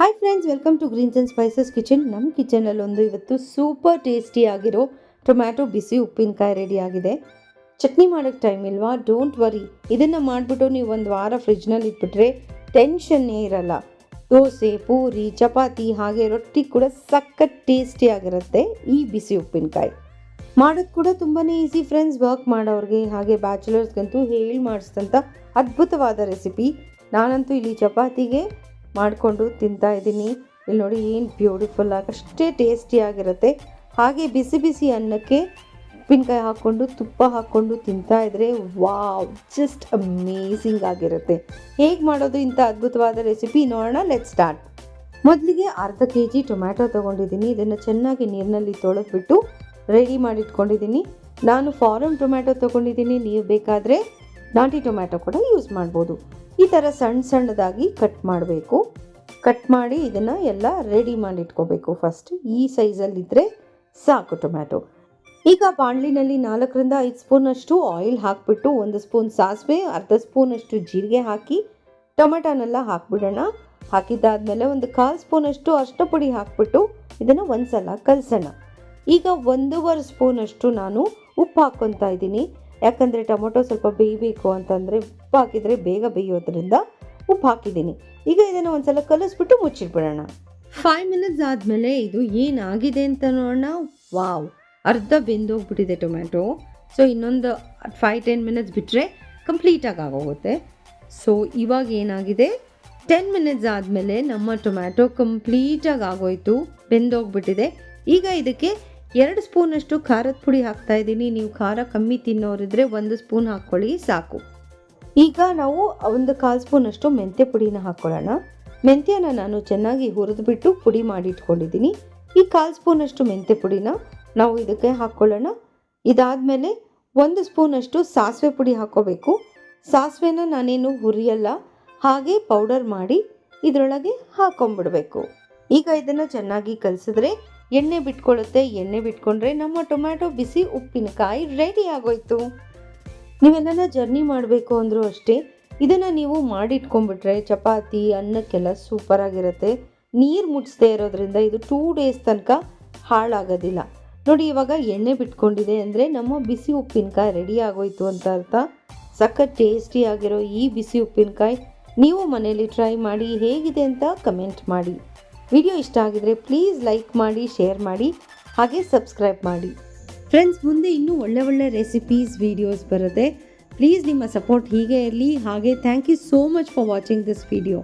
Hi friends welcome to greens and spices kitchen ನಮ್ಮ ಕಿಚನಲ್ಲಿ ಒಂದು ಇವತ್ತು ಸೂಪರ್ ಟೇಸ್ಟಿ ಆಗಿರೋ ಟೊಮ್ಯಾಟೊ ಬಿಸಿ ಉಪ್ಪಿನಕಾಯಿ ರೆಡಿ ಆಗಿದೆ. ಚಟ್ನಿ ಮಾಡೋಕ್ಕೆ ಟೈಮ್ ಇಲ್ವಾ? ಡೋಂಟ್ ವರಿ ಇದನ್ನು ಮಾಡಿಬಿಟ್ಟು ನೀವು ಒಂದು ವಾರ ಫ್ರಿಜ್ನಲ್ಲಿ ಇಟ್ಬಿಟ್ರೆ ಟೆನ್ಷನ್ನೇ ಇರಲ್ಲ. ದೋಸೆ, ಪೂರಿ, ಚಪಾತಿ ಹಾಗೆ ರೊಟ್ಟಿ ಕೂಡ ಸಖತ್ ಟೇಸ್ಟಿ ಆಗಿರುತ್ತೆ ಈ ಬಿಸಿ ಉಪ್ಪಿನಕಾಯಿ. ಮಾಡೋದು ಕೂಡ ತುಂಬಾ ಈಸಿ ಫ್ರೆಂಡ್ಸ್ ವರ್ಕ್ ಮಾಡೋರಿಗೆ ಹಾಗೆ ಬ್ಯಾಚುಲರ್ಸ್ಗಂತೂ ಹೇಳಿ ಮಾಡಿಸಿದಂಥ ಅದ್ಭುತವಾದ ರೆಸಿಪಿ ನಾನಂತೂ ಇಲ್ಲಿ ಚಪಾತಿಗೆ ಮಾಡಿಕೊಂಡು ತಿಂತಾ ಇದ್ದೀನಿ. ಇಲ್ಲಿ ನೋಡಿ ಏನು ಬ್ಯೂಟಿಫುಲ್ ಆಗಿ ಅಷ್ಟೇ ಟೇಸ್ಟಿಯಾಗಿರುತ್ತೆ ಹಾಗೆ ಬಿಸಿ ಬಿಸಿ ಅನ್ನಕ್ಕೆ ಉಪ್ಪಿನಕಾಯಿ ಹಾಕ್ಕೊಂಡು, ತುಪ್ಪ ಹಾಕ್ಕೊಂಡು ತಿಂತಾ ಇದ್ರೆ ವಾವ್ ಜಸ್ಟ್ ಅಮೇಝಿಂಗ್ ಆಗಿರುತ್ತೆ. ಹೇಗೆ ಮಾಡೋದು ಇಂಥ ಅದ್ಭುತವಾದ ರೆಸಿಪಿ ನೋಡೋಣ ಲೆಟ್ ಸ್ಟಾರ್ಟ್ ಮೊದಲಿಗೆ ಅರ್ಧ ಕೆ ಜಿ ಟೊಮ್ಯಾಟೊ ತೊಗೊಂಡಿದ್ದೀನಿ. ಇದನ್ನು ಚೆನ್ನಾಗಿ ನೀರಿನಲ್ಲಿ ತೊಳೆದ್ಬಿಟ್ಟು ರೆಡಿ ಮಾಡಿಟ್ಕೊಂಡಿದ್ದೀನಿ. ನಾನು ಫಾರಮ್ ಟೊಮ್ಯಾಟೊ ತೊಗೊಂಡಿದ್ದೀನಿ. ನೀವು ಬೇಕಾದರೆ ನಾಟಿ ಟೊಮ್ಯಾಟೊ ಕೂಡ ಯೂಸ್ ಮಾಡ್ಬೋದು. ಈ ಥರ ಸಣ್ಣ ಸಣ್ಣದಾಗಿ ಕಟ್ ಮಾಡಬೇಕು. ಕಟ್ ಮಾಡಿ ಇದನ್ನು ಎಲ್ಲ ರೆಡಿ ಮಾಡಿಟ್ಕೋಬೇಕು ಫಸ್ಟ್ ಈ ಸೈಜಲ್ಲಿದ್ದರೆ ಸಾಕು ಟೊಮ್ಯಾಟೊ. ಈಗ ಬಾಣಲಿನಲ್ಲಿ ನಾಲ್ಕರಿಂದ ಐದು ಸ್ಪೂನಷ್ಟು ಆಯಿಲ್ ಹಾಕಿಬಿಟ್ಟು ಒಂದು ಸ್ಪೂನ್ ಸಾಸಿವೆ, ಅರ್ಧ ಸ್ಪೂನಷ್ಟು ಜೀರಿಗೆ ಹಾಕಿ ಟೊಮೆಟೊನೆಲ್ಲ ಹಾಕ್ಬಿಡೋಣ. ಹಾಕಿದ್ದಾದಮೇಲೆ ಒಂದು ಕಾಲು ಸ್ಪೂನಷ್ಟು ಅಷ್ಟು ಪುಡಿ ಹಾಕ್ಬಿಟ್ಟು ಇದನ್ನು ಒಂದ್ಸಲ ಕಲಸೋಣ. ಈಗ ಒಂದೂವರೆ ಸ್ಪೂನಷ್ಟು ನಾನು ಉಪ್ಪು ಹಾಕ್ಕೊತಾ ಇದ್ದೀನಿ. ಯಾಕಂದರೆ ಟೊಮೊಟೊ ಸ್ವಲ್ಪ ಬೇಯಬೇಕು ಅಂತಂದರೆ ಉಪ್ಪು ಹಾಕಿದರೆ ಬೇಗ ಬೇಯೋದ್ರಿಂದ ಉಪ್ಪು ಹಾಕಿದ್ದೀನಿ. ಈಗ ಇದನ್ನು ಒಂದ್ಸಲ ಕಲಿಸ್ಬಿಟ್ಟು ಮುಚ್ಚಿಟ್ಬಿಡೋಣ. ಫೈವ್ ಮಿನಿಟ್ಸ್ ಆದಮೇಲೆ ಇದು ಏನಾಗಿದೆ ಅಂತ ನೋಡೋಣ. ವಾವ್ ಅರ್ಧ ಬೆಂದೋಗ್ಬಿಟ್ಟಿದೆ ಟೊಮ್ಯಾಟೊ. ಸೊ ಇನ್ನೊಂದು ಫೈವ್ ಟೆನ್ ಮಿನಿಟ್ಸ್ ಬಿಟ್ಟರೆ ಕಂಪ್ಲೀಟಾಗಿ ಆಗೋಗುತ್ತೆ. ಸೊ ಇವಾಗ ಏನಾಗಿದೆ? ಟೆನ್ ಮಿನಿಟ್ಸ್ ಆದಮೇಲೆ ನಮ್ಮ ಟೊಮ್ಯಾಟೊ ಕಂಪ್ಲೀಟಾಗಿ ಆಗೋಯಿತು. ಬೆಂದೋಗ್ಬಿಟ್ಟಿದೆ. ಈಗ ಇದಕ್ಕೆ ಎರಡು ಸ್ಪೂನಷ್ಟು ಖಾರದ ಪುಡಿ ಹಾಕ್ತಾ ಇದ್ದೀನಿ. ನೀವು ಖಾರ ಕಮ್ಮಿ ತಿನ್ನೋರಿದ್ರೆ ಒಂದು ಸ್ಪೂನ್ ಹಾಕ್ಕೊಳ್ಳಿ, ಸಾಕು. ಈಗ ನಾವು ಒಂದು ಕಾಲು ಸ್ಪೂನಷ್ಟು ಮೆಂತ್ಯ ಪುಡಿನ ಹಾಕ್ಕೊಳ್ಳೋಣ. ಮೆಂತ್ಯನ ನಾನು ಚೆನ್ನಾಗಿ ಹುರಿದ್ಬಿಟ್ಟು ಪುಡಿ ಮಾಡಿ ಇಟ್ಕೊಂಡಿದ್ದೀನಿ ಈ ಕಾಲು ಸ್ಪೂನಷ್ಟು ಮೆಂತ್ಯ ಪುಡಿನ ನಾವು ಇದಕ್ಕೆ ಹಾಕ್ಕೊಳ್ಳೋಣ. ಇದಾದಮೇಲೆ ಒಂದು ಸ್ಪೂನಷ್ಟು ಸಾಸಿವೆ ಪುಡಿ ಹಾಕ್ಕೋಬೇಕು. ಸಾಸಿವೆನ ನಾನೇನು ಹುರಿಯಲ್ಲ, ಹಾಗೆ ಪೌಡರ್ ಮಾಡಿ ಇದರೊಳಗೆ ಹಾಕೊಂಬಿಡಬೇಕು ಈಗ ಇದನ್ನು ಚೆನ್ನಾಗಿ ಕಲಿಸಿದ್ರೆ ಎಣ್ಣೆ ಬಿಟ್ಕೊಳ್ಳುತ್ತೆ ಎಣ್ಣೆ ಬಿಟ್ಕೊಂಡ್ರೆ ನಮ್ಮ ಟೊಮ್ಯಾಟೊ ಬಿಸಿ ಉಪ್ಪಿನಕಾಯಿ ರೆಡಿ ಆಗೋಯ್ತು. ನೀವೆಲ್ಲ ಜರ್ನಿ ಮಾಡಬೇಕು ಅಂದರೂ ಅಷ್ಟೇ, ಇದನ್ನು ನೀವು ಮಾಡಿಟ್ಕೊಂಡ್ಬಿಟ್ರೆ ಚಪಾತಿ, ಅನ್ನಕ್ಕೆಲ್ಲ ಸೂಪರಾಗಿರುತ್ತೆ ನೀರು ಮುಟ್ಟಿಸ್ದೇ ಇರೋದ್ರಿಂದ ಇದು ಟೂ ಡೇಸ್ ತನಕ ಹಾಳಾಗೋದಿಲ್ಲ. ನೋಡಿ, ಇವಾಗ ಎಣ್ಣೆ ಬಿಟ್ಕೊಂಡಿದೆ ಅಂದರೆ ನಮ್ಮ ಬಿಸಿ ಉಪ್ಪಿನಕಾಯಿ ರೆಡಿ ಆಗೋಯ್ತು ಅಂತ ಅರ್ಥ. ಸಖತ್ ಟೇಸ್ಟಿಯಾಗಿರೋ ಈ ಬಿಸಿ ಉಪ್ಪಿನಕಾಯಿ ನೀವು ಮನೆಯಲ್ಲಿ ಟ್ರೈ ಮಾಡಿ ಹೇಗಿದೆ ಅಂತ ಕಮೆಂಟ್ ಮಾಡಿ. ವಿಡಿಯೋ ಇಷ್ಟ ಆಗಿದ್ರೆ ಪ್ಲೀಸ್ ಲೈಕ್ ಮಾಡಿ ಶೇರ್ ಮಾಡಿ, ಹಾಗೆ ಸಬ್ಸ್ಕ್ರೈಬ್ ಮಾಡಿ. ಫ್ರೆಂಡ್ಸ್ ಮುಂದೆ ಇನ್ನೂ ಒಳ್ಳೆ ಒಳ್ಳೆ ರೆಸಿಪೀಸ್ ವಿಡಿಯೋಸ್ ಬರುತ್ತೆ. ಪ್ಲೀಸ್ ನಿಮ್ಮ ಸಪೋರ್ಟ್ ಹೀಗೆ ಇರಲಿ. ಹಾಗೆ thank you so much for watching this video